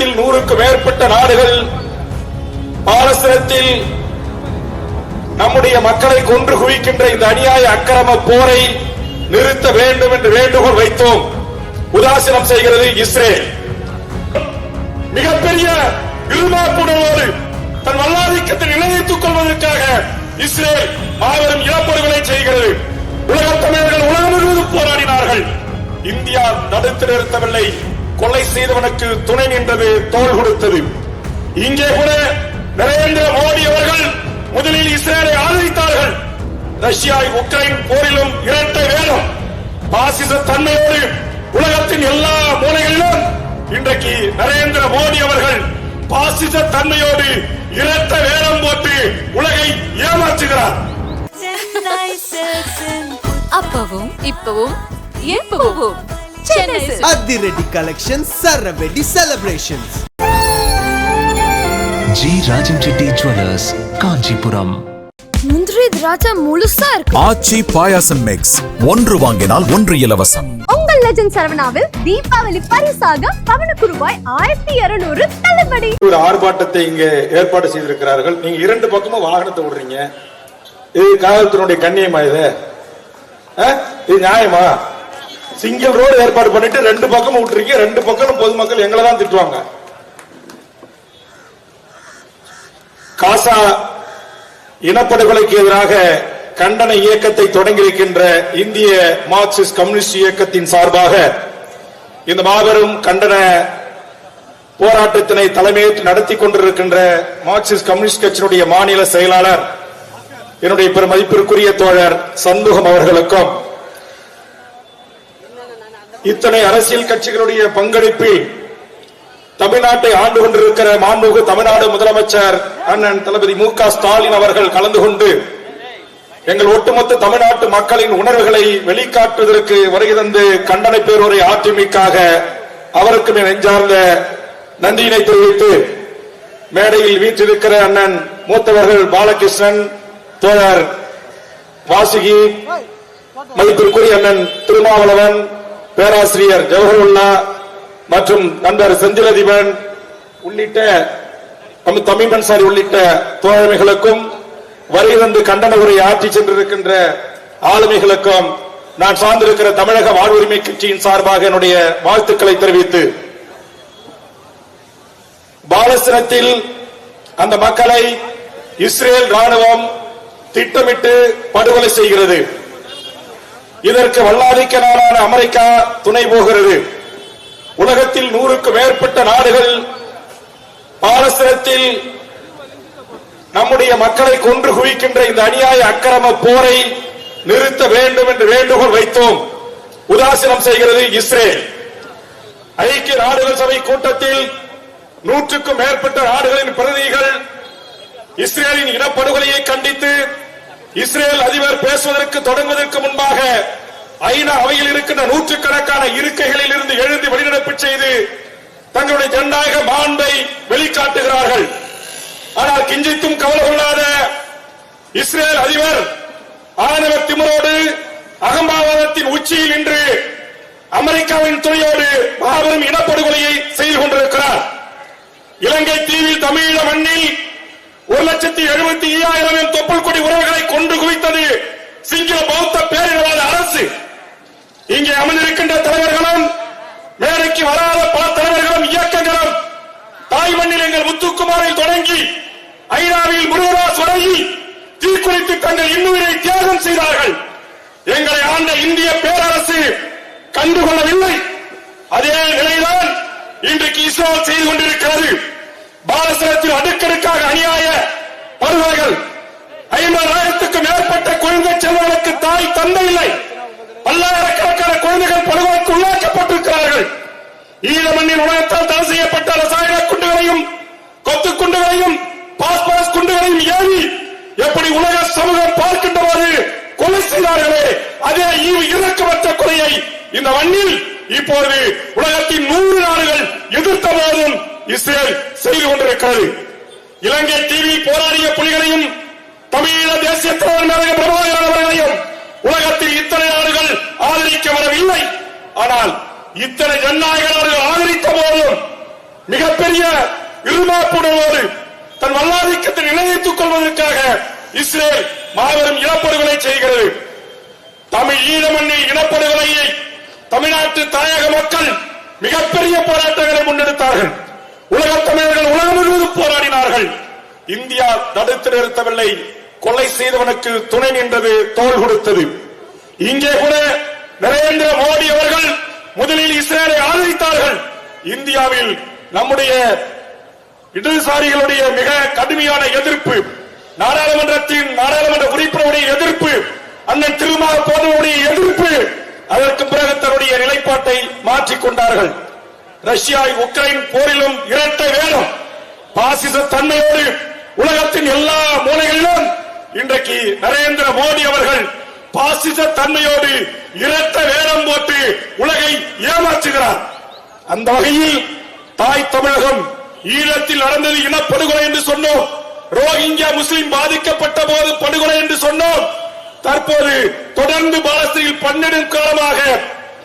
உலகத்தில் நூறுக்கு மேற்பட்ட நாடுகள் பாலஸ்தீனத்தில் நம்முடைய மக்களை கொன்று குவிக்கின்ற இந்த அநியாய அக்கிரம போரை நிறுத்த வேண்டும் என்று வேண்டுகோள் வைத்தோம். உதாசீனம் செய்கிறது இஸ்ரேல். மிகப்பெரிய இருமாப்புணர்வோடு தன் வல்லாதிக்கத்தை நிலைநிறுத்திக் கொள்வதற்காக இஸ்ரேல் மாபெரும் இழப்படுகளை செய்கிறது. உலகத் தமிழர்கள் உலகம் முழுவதும் போராடினார்கள். இந்தியா தடுத்து நிறுத்தவில்லை. கொலை செய்தவனுக்கு துணை நின்றது தோள் கொடுத்தது. இங்கே கூட நரேந்திர மோடி அவர்கள் முதலில் இஸ்ரேலை ஆதரித்தார்கள். ரஷ்யா உக்ரைன் போரிலும் இரட்டை வேகம். பாசிச தன்மையோடு உலகத்தின் எல்லா மூலைகளிலும் இன்றைக்கு நரேந்திர மோடி அவர்கள் பாசிச தன்மையோடு இரட்ட வேடம் போட்டு உலகை ஏமாற்றுகிறார். அப்பவும் இப்பவும் எப்பவும். அதிரடி collection சரவெடி celebrations G Rajan Reddy jewellers Kanchipuram முந்திரி திராட்சை முழுசா இருக்கு. ஆச்சி பாயாசம் மிக்ஸ் ஒன்று வாங்கினால் ஒன்று இலவசம். உங்கள் லெஜண்ட் சரவணாவில் தீபாவளி பரிசாக பவனுக்கு ரூபாய் ஆயிரத்தி இருநூறு தள்ளுபடி. ஒரு ஆர்ப்பாட்டத்தை இங்க ஏற்பாடு செய்திருக்கிறார்கள். நீங்க இரண்டு பக்கமும் வாகனத்தை விடுறீங்க இது காவல்துறையுடைய கண்ணியமா இது? இது நியாயமா? சிங்கிள் ரோடு ஏற்பாடு பண்ணிட்டு ரெண்டு பக்கமும் விட்டுருக்கீங்க ரெண்டு பக்கம் பொதுமக்கள் எங்களை தான் திட்டுவாங்க. காசா இனப்படுகொலைக்கு எதிராக கண்டன இயக்கத்தை தொடங்கியிருக்கின்ற இந்திய மார்க்சிஸ்ட் கம்யூனிஸ்ட் இயக்கத்தின் சார்பாக இந்த மாபெரும் கண்டன போராட்டத்தினை தலைமையேற்று நடத்தி கொண்டிருக்கின்ற மார்க்சிஸ்ட் கம்யூனிஸ்ட் கட்சியினுடைய மாநில செயலாளர் என்னுடைய பெருமதிப்பிற்குரிய தோழர் சண்முகம் அவர்களுக்கும் இத்தனை அரசியல் கட்சிகளுடைய பங்களிப்பில் தமிழ்நாட்டை ஆண்டு கொண்டிருக்கிற மாண்புமிகு தமிழ்நாடு முதலமைச்சர் அண்ணன் தளபதி மு க ஸ்டாலின் அவர்கள் கலந்து கொண்டு எங்கள் ஒட்டுமொத்த தமிழ்நாட்டு மக்களின் உணர்வுகளை வெளிக்காட்டுவதற்கு வருகை தந்து கண்டனை பேருரை அதிமுக அவருக்கும் நெஞ்சார்ந்த நன்றியினை தெரிவித்து மேடையில் வீற்றிருக்கிற அண்ணன் மூத்தவர்கள் பாலகிருஷ்ணன் தோழர் வாசுகி மதிப்பிற்குரிய அண்ணன் திருமாவளவன் பேராசிரியர் ஜவஹர்லா மற்றும் நண்பர் செஞ்சிலதிபன் உள்ளிட்ட நம்ம தமிழ் அன்சாரி உள்ளிட்ட தோழமைகளுக்கும் வரி வந்து கண்டன உரை ஆற்றி சென்றிருக்கின்ற ஆளுமைகளுக்கும் நான் சார்ந்திருக்கிற தமிழக வாழ்வுரிமை கட்சியின் சார்பாக என்னுடைய வாழ்த்துக்களை தெரிவித்து பாலஸ்தீனத்தில் அந்த மக்களை இஸ்ரேல் ராணுவம் திட்டமிட்டு படுகொலை செய்கிறது. இதற்கு வல்லாதிக்க நாடான அமெரிக்கா துணை போகிறது. உலகத்தில் நூறுக்கு மேற்பட்ட நாடுகள் பாலஸ்தீனத்தில் நம்முடைய மக்களை கொன்று குவிக்கின்ற இந்த அநியாய அக்கிரம போரை நிறுத்த வேண்டும் என்று வேண்டுகோள் வைத்தோம். உதாசீனம் செய்கிறது இஸ்ரேல். ஐக்கிய நாடுகள் சபை கூட்டத்தில் நூற்றுக்கும் மேற்பட்ட நாடுகளின் பிரதிநிதிகள் இஸ்ரேலின் இனப்படுகொலையை கண்டித்து இஸ்ரேல் அதிபர் பேசுவதற்கு தொடங்குவதற்கு முன்பாக ஐநா அவையில் இருக்கின்ற நூற்றுக்கணக்கான இருக்கைகளில் இருந்து எழுந்து வெளிநடப்பு செய்து தங்களுடைய ஜனநாயக மாண்பை வெளிக்காட்டுகிறார்கள். ஆனால் கிஞ்சித்தும் கவலை கொள்ளாத இஸ்ரேல் அதிபர் ஆணவ திமிரோடு அகம்பாவாதத்தின் உச்சியில் நின்று அமெரிக்காவின் துணையோடு மாபெரும் இனப்படுகொலையை செய்து கொண்டிருக்கிறார். இலங்கை தீவில் தமிழீழ மண்ணில் ஒரு லட்சத்தி எழுபத்தி ஐயாயிரம் தொப்புள் கொடி உறவுகளை கொண்டு குவித்தது சிங்கள பௌத்த பேரினவாத அரசு. இங்கே அமர்ந்திருக்கின்ற தலைவர்களும் மேடைக்கு வராத பல தலைவர்களும் இயக்கங்களும் தாய் மண்ணில் எங்கள் முத்துக்குமாரில் தொடங்கி ஐநாவில் முருகராஸ் தொடங்கி தீக்குளித்து தங்கள் இன்னுயிரை தியாகம் செய்தார்கள். எங்களை ஆண்ட இந்திய பேரரசு கண்டுகொள்ளவில்லை. அதே நிலைதான் இன்றைக்கு இஸ்ரேல் செய்து கொண்டிருக்கிறது. பாலசனத்தில் அடுக்கடுக்காக அநியாய ஐம்பது ஐம்பதாயிரத்துக்கும் மேற்பட்ட குழந்தை செல்வங்களுக்கு தாய் தந்தை இல்லை. பல்லாயிரக்கணக்கான குழந்தைகள் படுகொலைக்கு உள்ளாக்கப்பட்டிருக்கிறார்கள். ஈழ மண்ணின் உலகத்தால் தடை செய்யப்பட்ட ரசாயன குண்டுகளையும் கொத்து குண்டுகளையும் பாஸ்பரஸ் குண்டுகளையும் ஏவி எப்படி உலக சமூகம் பார்க்கின்றவாறு கொலை செய்தார்களே அதே இறக்கமற்ற கொலையை இந்த மண்ணில் இப்போது உலகத்தின் நூறு நாடுகள் எதிர்த்த போதும் இஸ்ரேல் செய்து கொண்டிருக்கிறது இலங்கை டிவி போராடிய புலிகளையும் தமிழீழ தேசிய தலைவர் பிரபாகரன் உலகத்தில் இத்தனை நாடுகள் ஆதரிக்க வரவில்லை. ஆனால் இத்தனை ஜனநாயக நாடுகள் ஆதரித்த போதும் மிகப்பெரிய இருமாப்புடனோடு தன் வல்லாதிக்கத்தை நிலைநிறுத்திக் கொள்வதற்காக இஸ்ரேல் மாபெரும் இனப்படுகொலை செய்கிறது. தமிழ் ஈழ மண்ணில் இனப்படுகொலையை தமிழ்நாட்டு தாயக மக்கள் மிகப்பெரிய போராட்டங்களை முன்னெடுத்தார்கள். உலகத் தமிழர்கள் உலகம் முழுவதும் போராடினார்கள். இந்தியா தடுத்து நிறுத்தவில்லை. கொலை செய்தவனுக்கு துணை நின்றது தோல் கொடுத்தது. இங்கே கூட நரேந்திர மோடி அவர்கள் முதலில் இஸ்ரேலை ஆதரித்தார்கள். இந்தியாவில் நம்முடைய இடதுசாரிகளுடைய மிக கடுமையான எதிர்ப்பு நாடாளுமன்றத்தின் நாடாளுமன்ற உறுப்பினருடைய எதிர்ப்பு அண்ணன் திருமா போன்றவருடைய எதிர்ப்பு அதற்கு பிறகு தன்னுடைய நிலைப்பாட்டை மாற்றிக் கொண்டார்கள். ரஷ்யா உக்ரைன் போரிலும் இரட்டை வேணும் பாசிச தன்மையோடு உலகத்தின் எல்லா மூலைகளிலும் இன்றைக்கு நரேந்திர மோடி அவர்கள் பாசிச தன்மையோடு இரட்ட வேடம் போட்டு உலகை ஏமாற்றுகிறார். அந்த வகையில் தாய் தமிழகம் ஈழத்தில் நடந்தது இனப்படுகொலை என்று சொன்னோம். ரோஹிங்கியா முஸ்லிம் பாதிக்கப்பட்ட போது படுகொலை என்று சொன்னோம். தற்போது தொடர்ந்து பாலஸ்தீனில் பன்னெண்டு காலமாக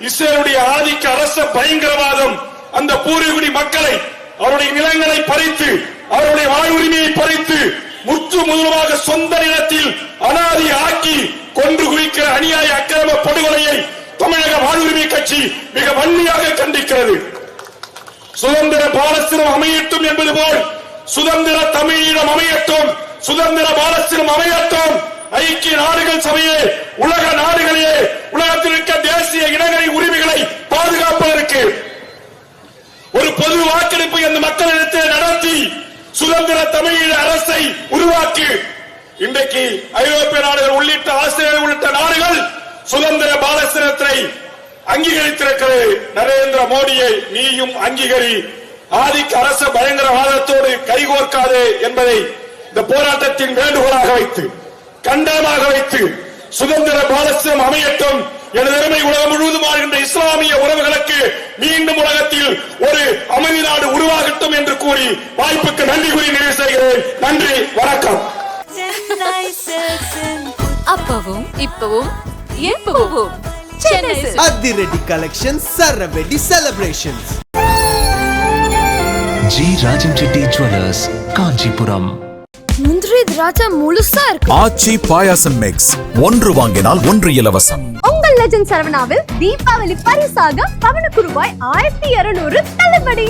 இஸ்ரேலுடைய ஆதிக்க அரச பயங்கரவாதம் அந்த பூர்வீகுடி மக்களை அவருடைய நிலங்களை பறித்து அவருடைய வாழ்வுரிமையை பறித்து முற்று முதலமாக சொந்த நிலத்தில் அனாதி ஆக்கி கொன்று குவிக்கிற அநியாய அக்கிரம படுகொலையை தமிழக வாழ்வுரிமை கட்சி மிக வன்மையாக கண்டிக்கிறது. சுதந்திர பாலஸ்தீனம் அமையட்டும் என்பது போல் சுதந்திர தமிழீழம் அமையட்டும் சுதந்திர பாலஸ்தீனம் அமையட்டும். ஐக்கிய நாடுகள் சபையே உலக நாடுகளே உலகத்தில் இருக்க தேசிய இனங்களின் உரிமைகளை பாதுகாப்பதற்கு ஒரு பொது வாக்கெடுப்பை அந்த மக்களிடத்தில் நடத்தி சுதந்திர தமிழீழ அரசை உருவாக்கி இன்றைக்கு ஐரோப்பிய நாடுகள் உள்ளிட்ட ஆஸ்திரேலியா உள்ளிட்ட நாடுகள் சுதந்திர பாலஸ்தீனத்தை அங்கீகரித்திருக்கிறது. நரேந்திர மோடியை நீயும் அங்கீகரி. ஆதிக்க அரச பயங்கரவாதத்தோடு கைகோர்க்காதே என்பதை இந்த போராட்டத்தின் வேண்டுகோளாக வைத்து கண்டனமாக வைத்து சுதந்திர பாலஸ்தீனம் அமையட்டும். எனது அருமை உலகம் முழுவதும் வாழ்கின்ற இஸ்லாமிய உறவுகளுக்கு மீண்டும் உலகத்தில் ஒரு அமைதி நாடு உருவாகட்டும் என்று கூறி வாய்ப்புக்கு நன்றி கூறி நிறைவு செய்கிறேன். நன்றி வணக்கம். அப்பவும் இப்பவும் எப்பவும் சென்னை. அதிரடி collection சரவெடி celebrations G Rajan Reddy jewellers Kanchipuram. முந்திரி திராட்சை முழுசா இருக்கு. ஆச்சி பாயாசம் மிக்ஸ் ஒன்று வாங்கினால் ஒன்று இலவசம். லெஜண்ட் சரவணாவில் தீபாவளி பரிசாக பவனுக்கு ரூபாய் ஆயிரத்தி இருநூறு தள்ளுபடி.